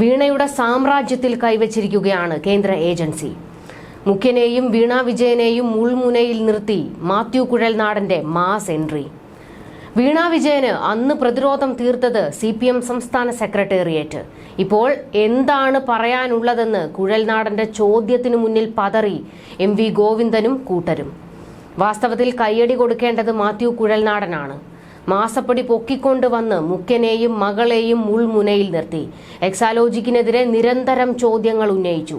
വീണയുടെ സാമ്രാജ്യത്തിൽ കൈവച്ചിരിക്കുകയാണ് കേന്ദ്ര ഏജൻസി. മുഖ്യനെയും വീണ വിജയനെയും മുൾമുനയിൽ നിർത്തി മാത്യു കുഴൽനാടന്റെ മാസ് എൻട്രി. വീണ വിജയന് അന്ന് പ്രതിരോധം തീർത്തത് സി പി എം സംസ്ഥാന സെക്രട്ടേറിയറ്റ്. ഇപ്പോൾ എന്താണ് പറയാനുള്ളതെന്ന് കുഴൽനാടന്റെ ചോദ്യത്തിനു മുന്നിൽ പതറി എം വി ഗോവിന്ദനും കൂട്ടരും. വാസ്തവത്തിൽ കയ്യടി കൊടുക്കേണ്ടത് മാത്യു കുഴൽനാടനാണ്. മാസപ്പടി പൊക്കിക്കൊണ്ടുവന്ന് മുഖ്യനെയും മകളെയും മുൾമുനയിൽ നിർത്തി. എക്സാലോജിക്കിനെതിരെ നിരന്തരം ചോദ്യങ്ങൾ ഉന്നയിച്ചു.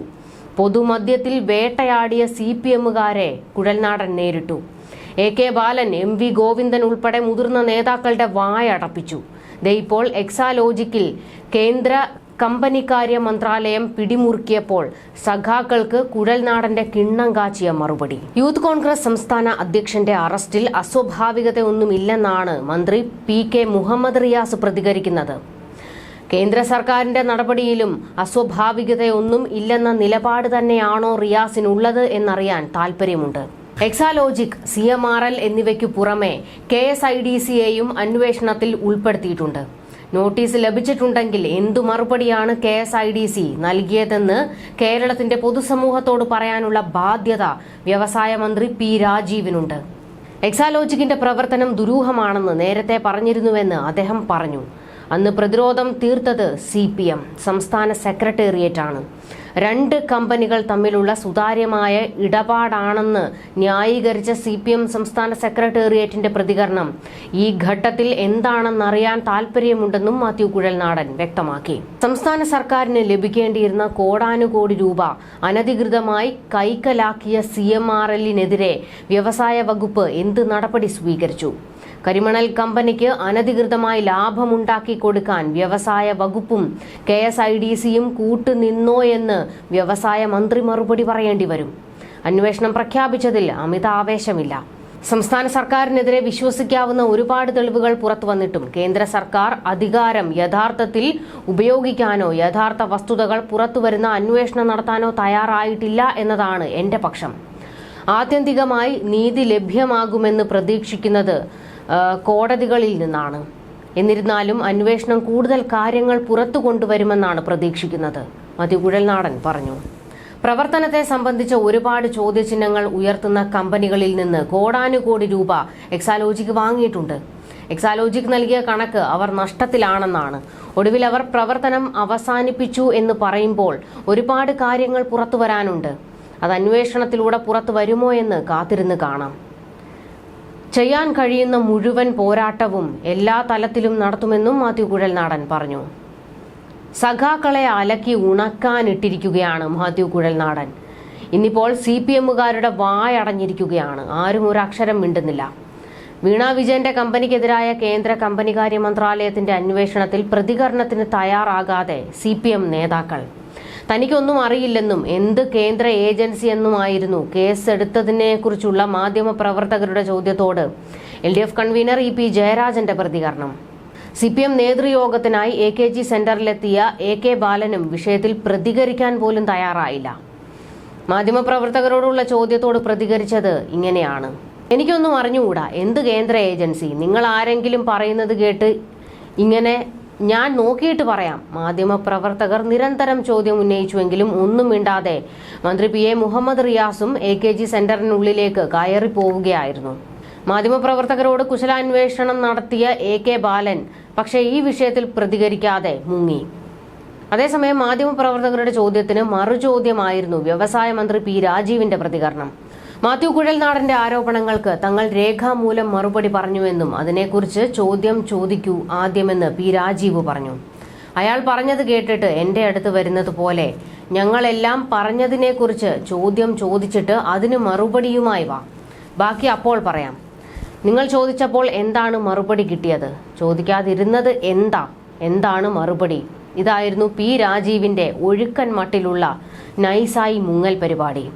പൊതുമധ്യത്തിൽ വേട്ടയാടിയ സി പി എമ്മുകാരെ കുഴൽനാടൻ നേരിട്ടു. A K Balan M V Govindan ഉൾപ്പെടെ മുതിർന്ന നേതാക്കളുടെ വായടപ്പിച്ചു ദേ ഇപ്പോൾ എക്സാലോജിക്കിൽ കേന്ദ്ര കമ്പനിക്കാര്യ മന്ത്രാലയം പിടിമുറുക്കിയപ്പോൾ സഖാക്കൾക്ക് കുഴൽനാടന്റെ കിണ്ണം കാച്ചിയ മറുപടി. യൂത്ത് കോൺഗ്രസ് സംസ്ഥാന അധ്യക്ഷന്റെ അറസ്റ്റിൽ അസ്വാഭാവികതയൊന്നുമില്ലെന്നാണ് മന്ത്രി പി കെ മുഹമ്മദ് റിയാസ് പ്രതികരിക്കുന്നത്. കേന്ദ്ര സർക്കാരിന്റെ നടപടിയിലും അസ്വാഭാവികതയൊന്നും ഇല്ലെന്ന നിലപാട് തന്നെയാണോ റിയാസിനുള്ളത് എന്നറിയാൻ താൽപ്പര്യമുണ്ട്. Exalogic C M R L എന്നിവയ്ക്കു പുറമെ കെ എസ് ഐ ഡി സിയെയും അന്വേഷണത്തിൽ ഉൾപ്പെടുത്തിയിട്ടുണ്ട്. നോട്ടീസ് ലഭിച്ചിട്ടുണ്ടെങ്കിൽ എന്തു മറുപടിയാണ് K S I D C നൽകിയതെന്ന് കേരളത്തിന്റെ പൊതുസമൂഹത്തോട് പറയാനുള്ള ബാധ്യത വ്യവസായ മന്ത്രി പി രാജീവിനുണ്ട്. എക്സാലോജിക്കിന്റെ പ്രവർത്തനം ദുരൂഹമാണെന്ന് നേരത്തെ പറഞ്ഞിരുന്നുവെന്ന് അദ്ദേഹം പറഞ്ഞു. അന്ന് പ്രതിരോധം തീർത്തത് സി സംസ്ഥാന സെക്രട്ടേറിയറ്റാണ്. രണ്ട് കമ്പനികൾ തമ്മിലുള്ള സുതാര്യമായ ഇടപാടാണെന്ന് ന്യായീകരിച്ച സി പി എം സംസ്ഥാന സെക്രട്ടേറിയറ്റിന്റെ പ്രതികരണം. ഈ ഘട്ടത്തിൽ എന്താണെന്നറിയാൻ താല്പര്യമുണ്ടെന്നും മാത്യു കുഴൽനാടൻ വ്യക്തമാക്കി. സംസ്ഥാന സർക്കാരിന് ലഭിക്കേണ്ടിയിരുന്ന കോടാനുകോടി രൂപ അനധികൃതമായി കൈക്കലാക്കിയ സി എം ആർ എല്ലിനെതിരെ വ്യവസായ വകുപ്പ് എന്ത് നടപടി സ്വീകരിച്ചു? കരിമണൽ കമ്പനിക്ക് അനധികൃതമായി ലാഭമുണ്ടാക്കി കൊടുക്കാൻ വ്യവസായ വകുപ്പും കെ എസ് ഐ ഡി സിയും കൂട്ടുനിന്നോ എന്ന് വ്യവസായ മന്ത്രി മറുപടി പറയേണ്ടി വരും. അന്വേഷണം പ്രഖ്യാപിച്ചതിൽ അമിത ആവേശമില്ല. സംസ്ഥാന സർക്കാരിനെതിരെ വിശ്വസിക്കാവുന്ന ഒരുപാട് തെളിവുകൾ പുറത്തു വന്നിട്ടും കേന്ദ്ര സർക്കാർ അധികാരം യഥാർത്ഥത്തിൽ ഉപയോഗിക്കാനോ യഥാർത്ഥ വസ്തുതകൾ പുറത്തുവരുന്ന അന്വേഷണം നടത്താനോ തയ്യാറായിട്ടില്ല എന്നതാണ് എന്റെ പക്ഷം. ആത്യന്തികമായി നീതി ലഭ്യമാകുമെന്ന് പ്രതീക്ഷിക്കുന്നത് കോടതികളിൽ നിന്നാണ്. എന്നിരുന്നാലും അന്വേഷണം കൂടുതൽ കാര്യങ്ങൾ പുറത്തു കൊണ്ടുവരുമെന്നാണ് പ്രതീക്ഷിക്കുന്നത്. മതി നാടൻ പറഞ്ഞു. പ്രവർത്തനത്തെ സംബന്ധിച്ച ഒരുപാട് ചോദ്യചിഹ്നങ്ങൾ ഉയർത്തുന്ന കമ്പനികളിൽ നിന്ന് കോടാനുകോടി രൂപ എക്സാലോജിക്ക് വാങ്ങിയിട്ടുണ്ട്. എക്സാലോജിക്ക് നൽകിയ കണക്ക് അവർ നഷ്ടത്തിലാണെന്നാണ്. ഒടുവിൽ അവർ പ്രവർത്തനം അവസാനിപ്പിച്ചു എന്ന് പറയുമ്പോൾ ഒരുപാട് കാര്യങ്ങൾ പുറത്തു വരാനുണ്ട്. അത് അന്വേഷണത്തിലൂടെ പുറത്തു വരുമോ എന്ന് കാത്തിരുന്ന് കാണാം. ചെയ്യാൻ കഴിയുന്ന മുഴുവൻ പോരാട്ടവും എല്ലാ തലത്തിലും നടത്തുമെന്നും മാത്യു കുഴൽനാടൻ പറഞ്ഞു. സഖാക്കളെ അലക്കി ഉണക്കാനിട്ടിരിക്കുകയാണ് മാത്യു കുഴൽനാടൻ. ഇന്നിപ്പോൾ സി പി എമ്മുകാരുടെ വായടഞ്ഞിരിക്കുകയാണ്. ആരും ഒരു അക്ഷരം മിണ്ടുന്നില്ല. വീണ വിജയന്റെ കമ്പനിക്കെതിരായ കേന്ദ്ര കമ്പനികാര്യ മന്ത്രാലയത്തിന്റെ അന്വേഷണത്തിൽ പ്രതികരണത്തിന് തയ്യാറാകാതെ സി പി എം നേതാക്കൾ. തനിക്കൊന്നും അറിയില്ലെന്നും എന്ത് കേന്ദ്ര ഏജൻസി എന്നുമായിരുന്നു കേസ് എടുത്തതിനെക്കുറിച്ചുള്ള മാധ്യമ പ്രവർത്തകരുടെ ചോദ്യത്തോട് L D F convener E P ജയരാജന്റെ പ്രതികരണം. സി പി എം നേതൃയോഗത്തിനായി എ കെ ജി സെന്ററിലെത്തിയ എ കെ ബാലനും വിഷയത്തിൽ പ്രതികരിക്കാൻ പോലും തയ്യാറായില്ല. മാധ്യമപ്രവർത്തകരോടുള്ള ചോദ്യത്തോട് പ്രതികരിച്ചത് ഇങ്ങനെയാണ്. എനിക്കൊന്നും അറിഞ്ഞുകൂടാ. എന്ത് കേന്ദ്ര ഏജൻസി? നിങ്ങൾ ആരെങ്കിലും പറയുന്നത് കേട്ട് ഇങ്ങനെ ഞാൻ നോക്കിയിട്ട് പറയാം. മാധ്യമപ്രവർത്തകർ നിരന്തരം ചോദ്യം ഉന്നയിച്ചുവെങ്കിലും ഒന്നും മിണ്ടാതെ മന്ത്രി പി എ മുഹമ്മദ് റിയാസും എ കെ ജി സെന്ററിനുള്ളിലേക്ക് കയറി പോവുകയായിരുന്നു മാധ്യമപ്രവർത്തകരോട് കുശലാന്വേഷണം നടത്തിയ എ കെ ബാലൻ പക്ഷേ ഈ വിഷയത്തിൽ പ്രതികരിക്കാതെ മുങ്ങി. അതേസമയം മാധ്യമപ്രവർത്തകരുടെ ചോദ്യത്തിന് മറുചോദ്യമായിരുന്നു വ്യവസായ മന്ത്രി പി രാജീവിന്റെ പ്രതികരണം. മാത്യു കുഴൽനാടന്റെ ആരോപണങ്ങൾക്ക് തങ്ങൾ രേഖാമൂലം മറുപടി പറഞ്ഞുവെന്നും അതിനെക്കുറിച്ച് ചോദ്യം ചോദിക്കൂ ആദ്യമെന്ന് പി രാജീവ് പറഞ്ഞു. അയാൾ പറഞ്ഞത് കേട്ടിട്ട് എന്റെ അടുത്ത് വരുന്നത് പോലെ ഞങ്ങളെല്ലാം പറഞ്ഞതിനെക്കുറിച്ച് ചോദ്യം ചോദിച്ചിട്ട് അതിന് മറുപടിയുമായി വാ. ബാക്കി അപ്പോൾ പറയാം. നിങ്ങൾ ചോദിച്ചപ്പോൾ എന്താണ് മറുപടി കിട്ടിയത്? ചോദിക്കാതിരുന്നത് എന്താ? എന്താണ് മറുപടി? ഇതായിരുന്നു പി രാജീവിന്റെ ഒഴുക്കൻ മട്ടിലുള്ള നൈസായി മുങ്ങൽ പരിപാടി.